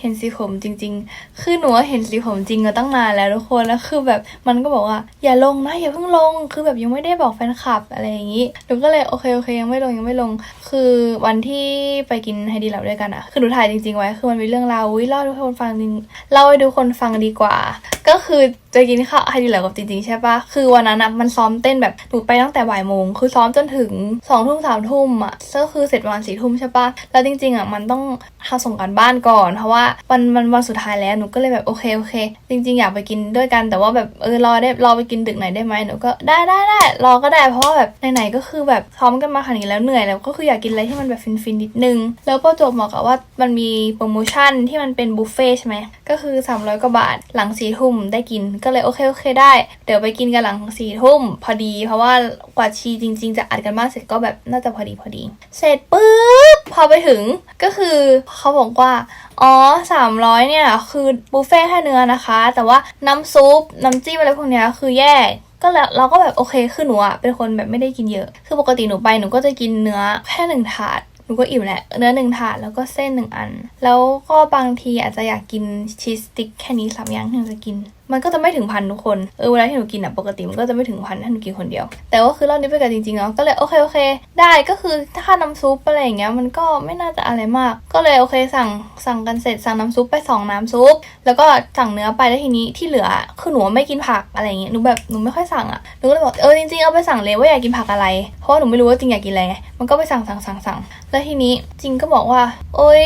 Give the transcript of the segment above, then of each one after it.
เห็นสีผมจริง ๆ คือหนูเห็นสีผมจริงก็ตั้งนานแล้วทุกคน แล้วคือแบบมันก็บอกว่า อย่าลงนะอย่าเพิ่งลง คือแบบยังไม่ได้บอกแฟนคลับอะไรอย่างนี้ หนูก็เลยโอเคโอเคยังไม่ลงยังไม่ลง คือวันที่ไปกินไฮดีลับด้วยกันอะคือหนูถ่ายจริง ๆ ไว้ คือมันมีเรื่องราวอุ้ยเล่าให้ทุกคนฟังจริงเล่าให้ทุกคนฟังดีกว่า ก็คือจะกินข้าวไฮดีลับกับจริงๆใช่ปะคือวันนั้นอะมันซ้อมเต้นแบบหนูไปตั้งแต่บ่ายโมง คือซ้อมจนถึงสองทุ่มสามทุ่มอะก็คือเสร็จประมาณสี่ทุ่มใช่ปะแล้วจริงๆอะมันต้องทำส่งการบ้านก่อน เพราะว่าวันวันวันสุดท้ายแล้วหนูก็เลยแบบโอเคโอเค จริง ๆ อยากไปกินด้วยกัน แต่ว่าแบบเออรอได้รอไปกินดึกไหนอยได้ไหมหนูก็ได้ได้ได้รอก็ได้เพราะว่าแบบไหนๆก็คือแบบซ้อมกันมาขนาดนี้แล้วเหนื่อยแล้วก็คืออยากกินอะไรที่มันแบบฟินๆนิดนึง แล้วประจวบเหมาะกับว่ามันมีโปรโมชั่นที่มันเป็นบุฟเฟ่ใช่ไหมก็คือ300กว่าบาทหลังสี่ทุ่มได้กินก็เลยโอเคโอเคได้ เดี๋ยวไปกินกันหลังสี่ทุ่มพอดี เพราะว่ากว่าชีจริง ๆ จะอัดกันบ้านเสร็จก็แบบน่าจะพอดีพอดี เสร็จปุ๊บพอไปถึงก็คือเขาบอกว่าอ๋อสามร้อยเนี่ย คือบุฟเฟ่ต์แค่เนื้อนะคะ แต่ว่าน้ำซุปน้ำจิ้มอะไรพวกเนี้ยคือแยกก็แล้วเราก็แบบโอเคคือหนูอะเป็นคนแบบไม่ได้กินเยอะ คือปกติหนูไปหนูก็จะกินเนื้อแค่หนึ่งถาด นูก็อิ่มแหละเนื้อหนึ่งถาดแล้วก็เส้นหนึ่งอัน แล้วก็บางทีอาจจะอยากกินชีสสติ๊กแค่นี้สามอย่างที่หนูจะกิน มันก็จะไม่ถึงพันทุกคน เออเวลาที่หนูกินอะปกติมันก็จะไม่ถึงพันถ้าหนูกินคนเดียว แต่ว่าคือรอบนี้ไปกันจริงๆเนาะก็เลยโอเคโอเค ได้ก็คือถ้าน้ำซุปอะไรอย่างเงี้ยมันก็ไม่น่าจะอะไรมาก ก็เลยโอเคสั่งสั่งกันเสร็จสั่งน้ำซุปไปสองน้ำซุป แล้วก็สั่งเนื้อไปแล้วทีนี้ที่เหลือคือหนูไม่กินผักอะไรอย่างเงี้ยหนูแบบหนูไม่ค่อยสั่งอะหนูก็เลยบอกเออจริงๆเอาไปสั่งเลยว่าอยากกินผักอะไร เพราะว่าหนูไม่รู้ว่าจริงอยากกินอะไรไงมันก็ไปสั่งสั่งสั่งสั่งแล้วทีนี้จริงก็บอกว่า โอ๊ย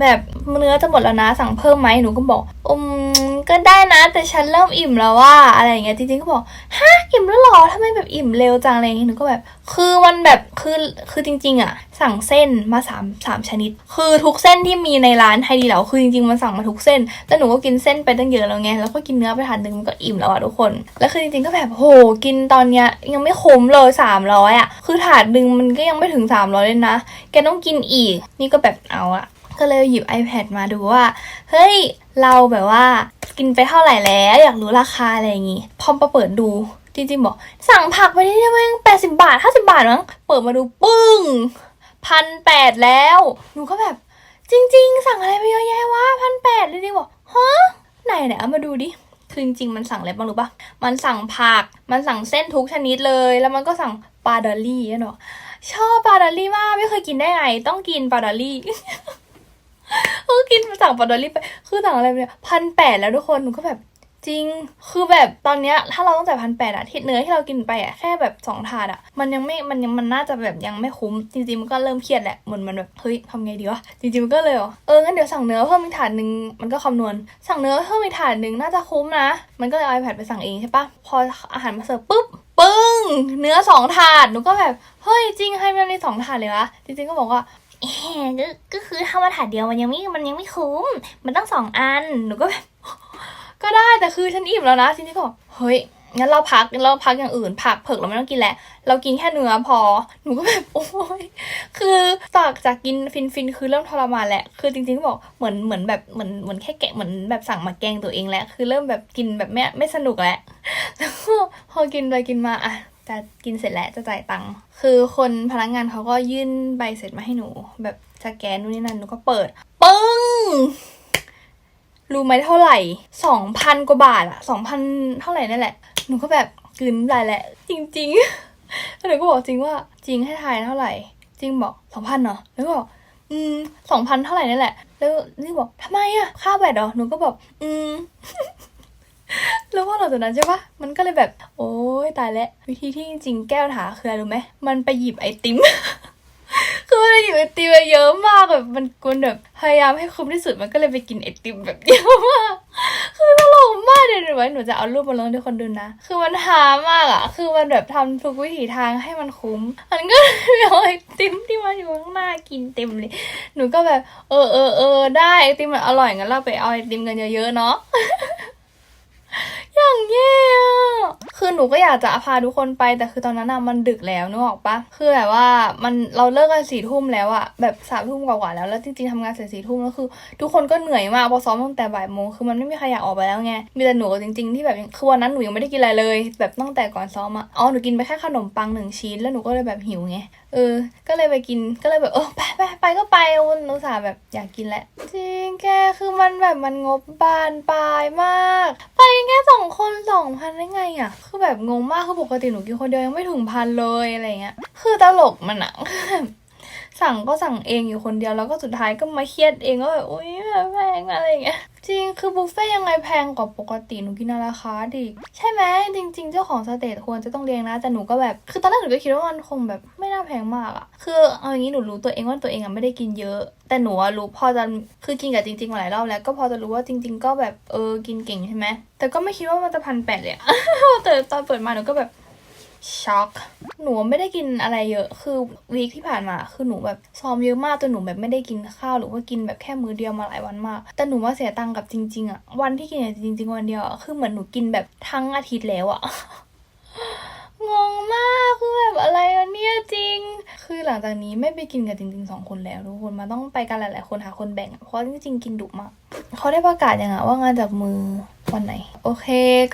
แบบ เนื้อจะหมดแล้วนะสั่งเพิ่มไหมหนูก็บอกอืมก็ได้นะ แต่ฉันเริ่มอิ่มแล้วว่าอะไรอย่างเงี้ยจริงๆก็บอกฮะอิ่มแล้วหรอทำไมแบบอิ่มเร็วจังอะไรอย่างเงี้ยหนูก็แบบ คือมันแบบคือคือจริง ๆอะสั่งเส้นมาสามสามชนิด คือทุกเส้นที่มีในร้านไทยดีแล้วคือจริงๆมันสั่งมาทุกเส้นแต่หนูก็กินเส้นไปตั้งเยอะแล้วไงแล้วก็กินเนื้อไปถาดหนึ่งมันก็อิ่มแล้วอะทุกคน แล้วคือจริงๆก็แบบโหกินตอนเนี้ยยังไม่คุ้มเลยสามร้อยอะคือถาดหนึ่งมันก็ยังไม่ถึงสามร้อยเลยนะแกต้องกินอีก นี่ก็แบบเอาอะ ก็เลยหยิบ iPad มาดูว่า เฮ้ย เราแบบว่า กินไปเท่าไหร่แล้ว อยากรู้ราคาอะไรอย่างงี้ พอมาเปิดดูจริงๆบอก สั่งผักไปนี่แม่งแปดสิบาทห้าสิบาทมั้งเปิดมาดูปึ้งพันแปดแล้วหนูก็แบบ จริง ๆ สั่งอะไรไปเยอะแยะวะพันแปดเลยดิบอกฮะไหนไหนเอามาดูดิคือจริงๆมันสั่งอะไรบ้างรู้ปะมันสั่งผัก มันสั่งเส้นทุกชนิดเลย แล้วมันก็สั่งปลาดอลลี่อะเนาะชอบปลาดอลลี่มากไม่เคยกินได้ไงต้องกินปลาดอลลี่ เออกินสั่งปาดอลลี่ไปคือสั่งอะไรไปเนี่ยพันแปดแล้วทุกคนหนูก็แบบจริง คือแบบตอนเนี้ยถ้าเราต้องจ่ายพันแปดอะที่เนื้อที่เรากินไปอะแค่แบบสองถาดอะมันยังไม่มันยังมันน่าจะแบบยังไม่คุ้มจริงๆมันก็เริ่มเครียดแหละเหมือนมันแบบเฮ้ยทำไงดีวะจริงๆมันก็เลยเอองั้นเดี๋ยวสั่งเนื้อเพิ่มอีกถาดหนึ่งมันก็คำนวณ สั่งเนื้อเพิ่มอีกถาดหนึ่งน่าจะคุ้มนะมันก็เลยเอา iPad ไปสั่งเองใช่ปะพออาหารมาเสิร์ฟปุ๊บปึ้งเนื้อสองถาดหนูก็แบบเฮ้ยจริงให้มันมีสองถาดเลยวะจริงๆก็บอกว่า ก็ก็คือถ้ามาถาดเดียวมันยังไม่มันยังไม่คุ้ม มันต้องสองอันหนูก็แบบก็ได้แต่คือฉันอิ่มแล้วนะทีนี้ก็บอกเฮ้ยงั้นเราพักเราพักอย่างอื่น ผักเผือกเราไม่ต้องกินแหละเรากินแค่เนื้อพอหนูก็แบบโอ้ยคือจากจากกินฟินฟินคือเริ่มทรมานแหละคือจริงๆก็บอกเหมือนเหมือนแบบเหมือนเหมือนแค่แกะเหมือนแบบสั่งมาแกงตัวเองแหละคือเริ่มแบบกินแบบไม่ไม่สนุกแล้วแล้วก็พอกินไปกินมาอะ จะกินเสร็จแล้วจะจ่ายตังค์คือคนพนักงานเขาก็ยื่นใบเสร็จมาให้หนู แบบสแกนนู่นนี่นั่นหนูก็เปิดปึ้งรู้ไหมเท่าไหร่สองพันกว่าบาทอะสองพันเท่าไหร่นั่นแหละ หนูก็แบบกลืนน้ำลายแหละ จริงๆแล้วหนูก็บอกจริงว่าจริงให้ทายเท่าไหร่ จริงบอกสองพันเหรอแล้วก็บอกอืมสองพันเท่าไหร่นั่นแหละ แล้วนี่บอกทำไมอะค่าแบตเหรอหนูก็บอก อืม พอหลังจากนั้นใช่ปะมันก็เลยแบบ โอ้ยตายแล้ววิธีที่จริงๆแก้ปัญหาคืออะไรรู้ไหมมันไปหยิบไอติมคือมันหยิบไอติมเยอะมากแบบมันกวนแบบพยายามให้คุ้มที่สุดมันก็เลยไปกินไอติมแบบเยอะมากคือตลกมากเลยหนูไว้หนูจะเอารูปมาลงให้คนดูนะ คือมันหามากอะคือมันแบบทำทุกวิถีทางให้มันคุ้ม มันก็เลยเอาไอติมที่มาอยู่ข้างหน้ากินเต็มเลย หนูก็แบบ เออเออเออได้ไอติมมันอร่อยงั้นเราไปเอาไอติมกันเยอะๆเนาะ 你 คือหนูก็อยากจะพาทุกคนไปแต่คือตอนนั้นอะมันดึกแล้วนึกออกปะคือแบบว่ามันเราเลิกกันสี่ทุ่มแล้วอะแบบสามทุ่มกว่าๆแล้วแล้วจริงๆทำงานเสร็จสี่ทุ่มแล้วคือ ทุกคนก็เหนื่อยมากพอซ้อมตั้งแต่บ่ายโมงคือมันไม่มีใครอยากออกไปแล้วไงมีแต่หนูจริง ๆที่แบบคือวันนั้นหนูยังไม่ได้กินอะไรเลย แบบตั้งแต่ก่อนซ้อมอะอ๋อหนูกินไปแค่ขนมปังหนึ่งชิ้นแล้วหนูก็เลยแบบหิวไงเออ ก็เลยไปกินก็เลยแบบเออไปไปไปก็ไปวันนุสาแบบอยากกินแหละจริงแกคือมันแบบมันงบบานปลายมาก ไปแค่สองคนสองพันได้ไงอะคืือแบบงงมากคือปกติหนูกินคนเดียวยังไม่ถึงพันเลยอะไรเงี้ยคือตลกมันอะ สั่งก็สั่งเองอยู่คนเดียวแล้วก็สุดท้ายก็มาเครียดเองก็แบบอุ้ยแพงอะไรอย่างเงี้ยจริงคือบุฟเฟ่ยังไงแพงกว่าปกติหนูกินราคาดิใช่ไหมจริง ๆ เจ้าของสเตจควรจะต้องเลี้ยงนะแต่หนูก็แบบคือตอนแรกหนูก็คิดว่ามันคงแบบไม่น่าแพงมากอะคือเอาอย่างนี้หนูรู้ตัวเองว่าตัวเองอะไม่ได้กินเยอะ แต่หนูรู้พอจะคือกินกับจริงๆมาหลายรอบแล้ว ก็พอจะรู้ว่าจริง ๆ ก็แบบเออกินเก่งใช่ไหมแต่ก็ไม่คิดว่ามันจะพันแปดเลยอะแต่ตอนเปิดมาหนูก็แบบ ช็อกหนูไม่ได้กินอะไรเยอะคือวีคที่ผ่านมา คือหนูแบบซ้อมเยอะมากจนหนูแบบไม่ได้กินข้าวหรือว่ากินแบบแค่มื้อเดียวมาหลายวันมาก แต่หนูว่าเสียตังค์กับจริงๆอะวันที่กินจริง ๆ วันเดียวคือเหมือนหนูกินแบบทั้งอาทิตย์แล้วอะงงมากคือแบบอะไรอะเนี่ยจริง คือหลังจากนี้ไม่ไปกินกันจริงๆสองคนแล้วทุกคนมาต้องไปกันหลายๆคนหาคนแบ่ง เพราะจริงๆกินดุมากเขาได้ประกาศยังอะว่างานจับมือวันไหน โอเค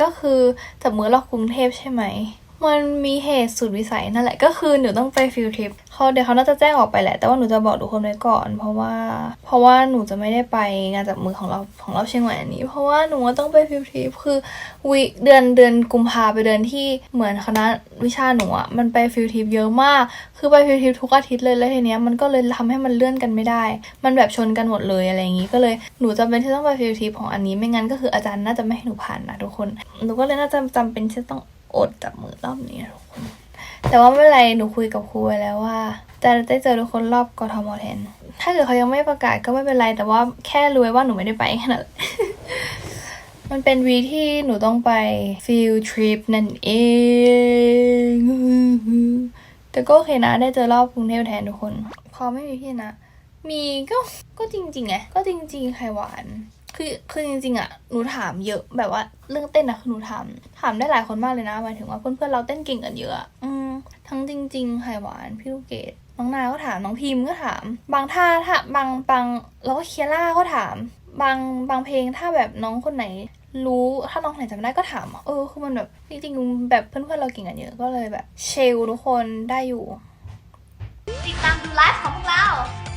ก็คือจับมือรอบกรุงเทพใช่ไหม มันมีเหตุสุดวิสัยนั่นแหละก็คือหนูต้องไปฟิลทริปเขาเดี๋ยวเขาน่าจะแจ้งออกไปแหละ แต่ว่าหนูจะบอกทุกคนไว้ก่อน เพราะว่า เพราะว่าหนูจะไม่ได้ไปงานจับมือของเราของเราเชียงใหม่อันนี้ เพราะว่าหนูต้องไปฟิลทริปคือวิเดือนเดือนกุมภาไปเดือนที่เหมือนคณะวิชาหนูอะมันไปฟิลทริปเยอะมาก คือไปฟิลทริปทุกอาทิตย์เลยแล้วทีเนี้ยมันก็เลยทำให้มันเลื่อนกันไม่ได้ มันแบบชนกันหมดเลยอะไรอย่างงี้ก็เลยหนูจำเป็นที่ต้องไปฟิลทริปของอันนี้ไม่งั้นก็คืออาจารย์น่าจะไม่ให้หนูผ่านนะทุกคนหนูก็เลยน่าจะจำเป็นที่ต้อง อดจับมือรอบนี้ทุกคน แต่ว่าไม่เป็นไรหนูคุยกับครูไว้แล้วว่า จะได้เจอทุกคนรอบกทมแทน ถ้าเกิดเขายังไม่ประกาศก็ไม่เป็นไร แต่ว่าแค่รู้ไว้ว่าหนูไม่ได้ไปแค่นั้นมันเป็นวีที่หนูต้องไปฟิลทริปนั่นเอง แต่ก็โอเคนะได้เจอรอบกรุงเทพแทนทุกคน พอไม่มีพี่นะ มีก็ก็จริงๆไงก็จริง ๆ ไข่หวาน คือคือจริงๆอะหนูถามเยอะแบบว่าเรื่องเต้นอะคือหนูถามถามได้หลายคนมากเลยนะหมายถึงว่าเพื่อนๆเราเต้นเก่งกันเยอะอืมทั้งจริงๆไข่หวานพี่ลูกเกดน้องนาก็ถามน้องพิมก็ถาม บางท่าถ้าบางบางแล้วก็เคียร่าก็ถาม บางบางเพลงถ้าแบบน้องคนไหนรู้ถ้าน้องไหนจำได้ก็ถามเออคือมันแบบจริงๆแบบเพื่อนๆเราเก่งกันเยอะก็เลยแบบเชลทุกคนได้อยู่ ติดตามดูไลฟ์ของพวกเรา